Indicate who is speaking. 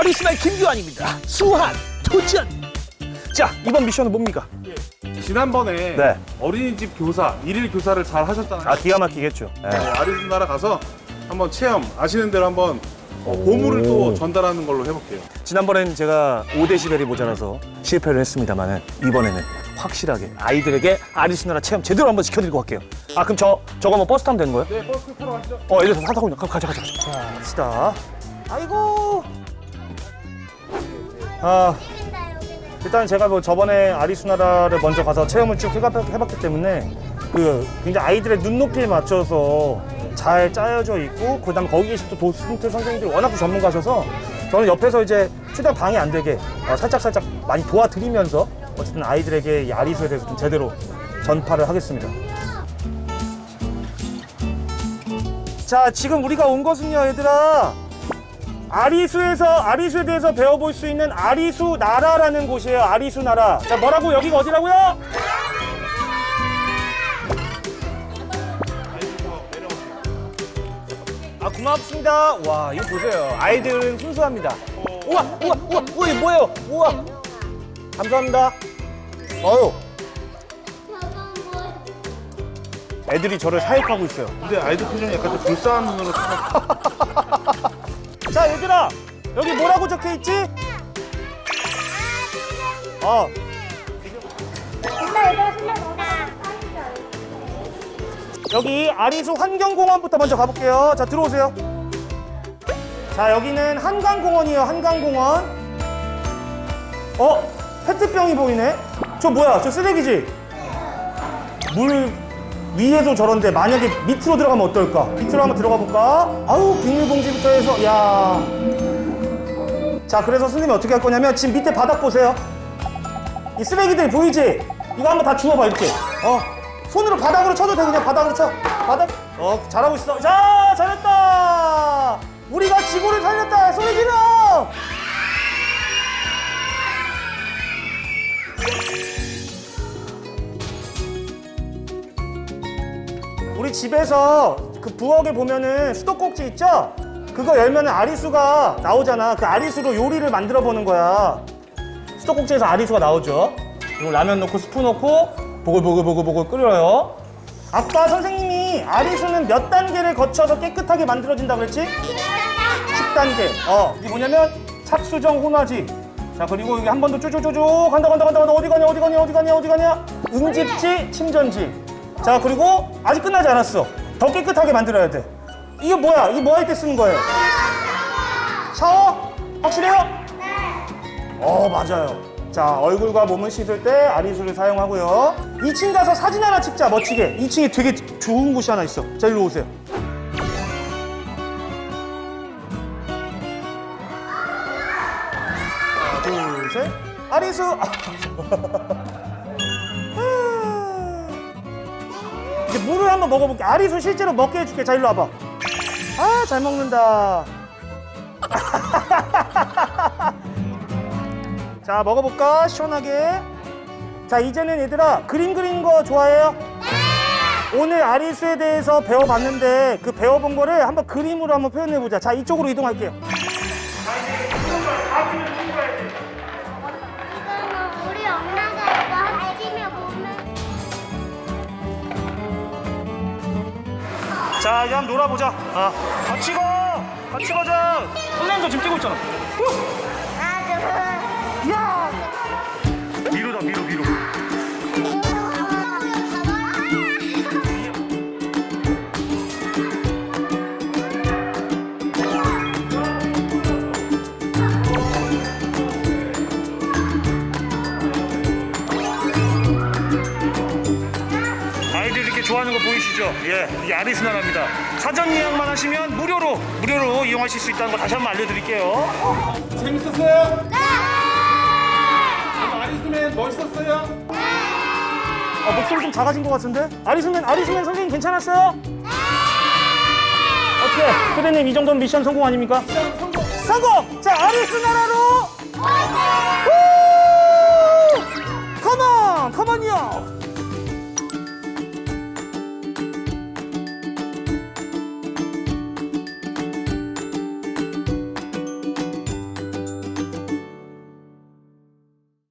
Speaker 1: 아리스나의 김규환입니다. 수한 도전. 자 이번 미션은 뭡니까?
Speaker 2: 지난번에
Speaker 1: 네.
Speaker 2: 어린이집 교사, 일일 교사를 잘 하셨잖아요.
Speaker 1: 아 기가 막히겠죠. 네.
Speaker 2: 네, 아리조나라 가서 한번 체험, 아시는 대로 한번 어, 보물을 또 전달하는 걸로 해볼게요.
Speaker 1: 지난번에는 제가 5데시벨이 모자라서 실패를 했습니다만은 이번에는 확실하게 아이들에게 아리스나라 체험 제대로 한번 시켜드리고 갈게요. 아 그럼 저 저거 뭐 버스 타면 되는 거예요?
Speaker 2: 네, 버스 타러 가시죠.
Speaker 1: 어 애들 다 타고 있나? 가자 가자 가자. 자 갑시다. 아이고. 아 일단 제가 뭐 저번에 아리수나라를 먼저 가서 체험을 쭉 해봤- 해봤기 때문에 그 굉장히 아이들의 눈높이에 맞춰서 잘 짜여져 있고 그다음 에 거기 계신 또 도슨트 선생님들이 워낙 또 전문가셔서 저는 옆에서 이제 최대한 방해 안 되게 어, 살짝 살짝 많이 도와드리면서 어쨌든 아이들에게 이 아리수에 대해서 좀 제대로 전파를 하겠습니다. 자 지금 우리가 온 것은요 얘들아 아리수에서 아리수에 대해서 배워볼 수 있는 아리수 나라라는 곳이에요. 아리수 나라. 자 뭐라고 여기가 어디라고요? 아 고맙습니다. 와 이거 보세요. 아이들은 순수합니다. 우와 우와 우와 우와 이거 뭐예요? 우와 감사합니다. 어유 애들이 저를 사육하고 있어요.
Speaker 2: 근데 아이들 표정이 약간 좀 불쌍한 눈으로 쳐다
Speaker 1: 자 얘들아 여기 뭐라고 적혀 있지? 어. 여기 아리수 환경공원부터 먼저 가볼게요. 자 들어오세요. 자 여기는 한강공원이에요. 한강공원. 어 페트병이 보이네. 저 뭐야? 저 쓰레기지? 물 위에도 저런데 만약에 밑으로 들어가면 어떨까? 밑으로 한번 들어가 볼까? 아우 비닐봉지부터 해서 야. 자 그래서 선생님이 어떻게 할 거냐면 지금 밑에 바닥 보세요. 이 쓰레기들 보이지? 이거 한번 다 주워봐 이렇게. 어. 손으로 바닥으로 쳐도 돼 그냥 바닥으로 쳐. 바닥. 어 잘하고 있어. 자 잘했다. 우리가 지구를 살렸다. 소리 질러. 우리 집에서 그 부엌에 보면은 수도꼭지 있죠? 그거 열면은 아리수가 나오잖아. 그 아리수로 요리를 만들어 보는 거야. 수도꼭지에서 아리수가 나오죠. 이거 라면 넣고 스프 넣고 보글보글보글보글 끓여요. 아까 선생님이 아리수는 몇 단계를 거쳐서 깨끗하게 만들어진다 그랬지? 10단계. 어, 이게 뭐냐면 착수정 혼화지. 자, 그리고 여기 한 번 더 쪼쪼쪼쪼 간다 간다 간다 간다 어디 가냐 어디 가냐 어디 가냐 어디 가냐 응집지 침전지. 자, 그리고 아직 끝나지 않았어. 더 깨끗하게 만들어야 돼. 이게 뭐야? 이게 뭐 할 때 쓰는 거예요? 샤워? 확실해요? 어 맞아요. 자 얼굴과 몸을 씻을 때 아리수를 사용하고요. 2층 가서 사진 하나 찍자 멋지게. 2층에 되게 좋은 곳이 하나 있어. 자 일로 오세요. 하나 둘 셋. 아리수. 이제 물을 한번 먹어볼게. 아리수 실제로 먹게 해줄게. 자 일로 와봐. 아 잘 먹는다. 자 먹어볼까 시원하게 자 이제는 얘들아 그림 그리는 거 좋아해요? 오늘 아리수에 대해서 배워봤는데 그 배워본 거를 한번 그림으로 한번 표현해보자 자 이쪽으로 이동할게요 자 이제 한번 놀아보자. 아 같이 가 같이 가자 선생님도 지금 뛰고 있잖아.
Speaker 3: 아주
Speaker 1: 보이시죠? 예, 이게 아리스 나라입니다. 사전 예약만 하시면 무료로 무료로 이용하실 수 있다는 거 다시 한번 알려드릴게요.
Speaker 2: 재밌었어요? 네! 아리스맨 멋있었어요?
Speaker 1: 아, 목소리 좀 작아진 것 같은데? 아리수맨, 아리수맨 선생님 괜찮았어요? 어떻게? 피디님 이 정도면 미션 성공 아닙니까? 성공! 성공! 자, 아리수 나라로! 후! 컴온! 컴온요!